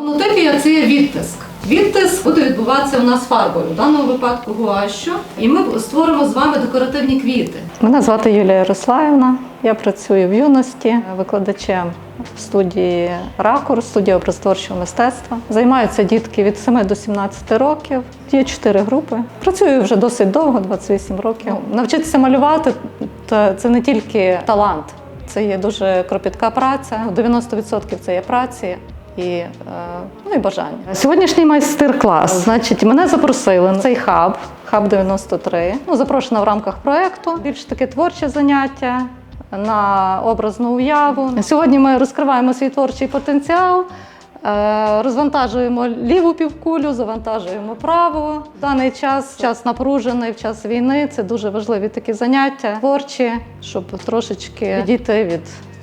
Літографія це є відтиск. Відтиск буде відбуватися у нас фарбою, в даному випадку гуащо. І ми створимо з вами декоративні квіти. Мене звати Юлія Ярославівна. Я працюю в юності викладачем в студії Ракурс, студія образотворчого мистецтва. Займаються дітки від 7 до 17 років. Є чотири групи. Працюю вже досить довго, 28 років. Навчитися малювати це не тільки талант, це є дуже кропітка праця. 90% це є праці. І, е, ну, і бажання. Сьогоднішній майстер-клас. Значить, мене запросили на цей хаб, хаб 93. Ну, запрошена в рамках проєкту. Більш таке творче заняття на образну уяву. Сьогодні ми розкриваємо свій творчий потенціал. е, Розвантажуємо ліву півкулю, завантажуємо праву. В даний час, час напружений, в час війни. Це дуже важливі такі заняття творчі, щоб трошечки відійти від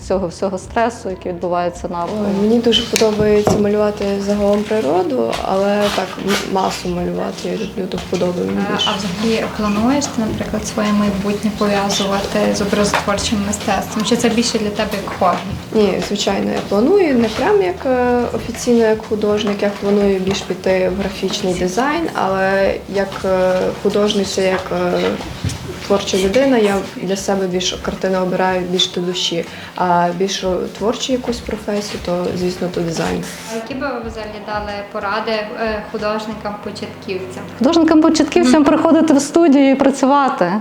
цього всього стресу, який відбувається навколо. Мені дуже подобається малювати загалом природу, але так масу малювати я люблю до вподоби мені більше. А взагалі плануєш ти, наприклад, своє майбутнє пов'язувати з образотворчим мистецтвом? Чи це більше для тебе як хобі? Ні, звичайно, я планую не прям як е, офіційно як художник, я планую більш піти в графічний дизайн, але як е, художниця, як е, творча людина, я для себе більш картини обираю більш до душі. А більш творчу якусь професію, то звісно, то дизайн. А Які би ви взагалі дали поради е, художникам-початківцям? Художникам початківцям приходити в студію і працювати,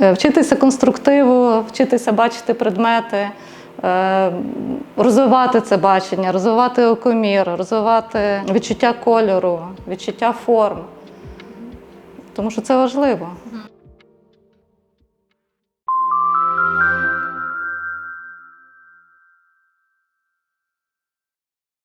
Е, вчитися конструктиву, вчитися бачити предмети, е, розвивати це бачення, розвивати окомір, розвивати відчуття кольору, відчуття форм. Тому що це важливо.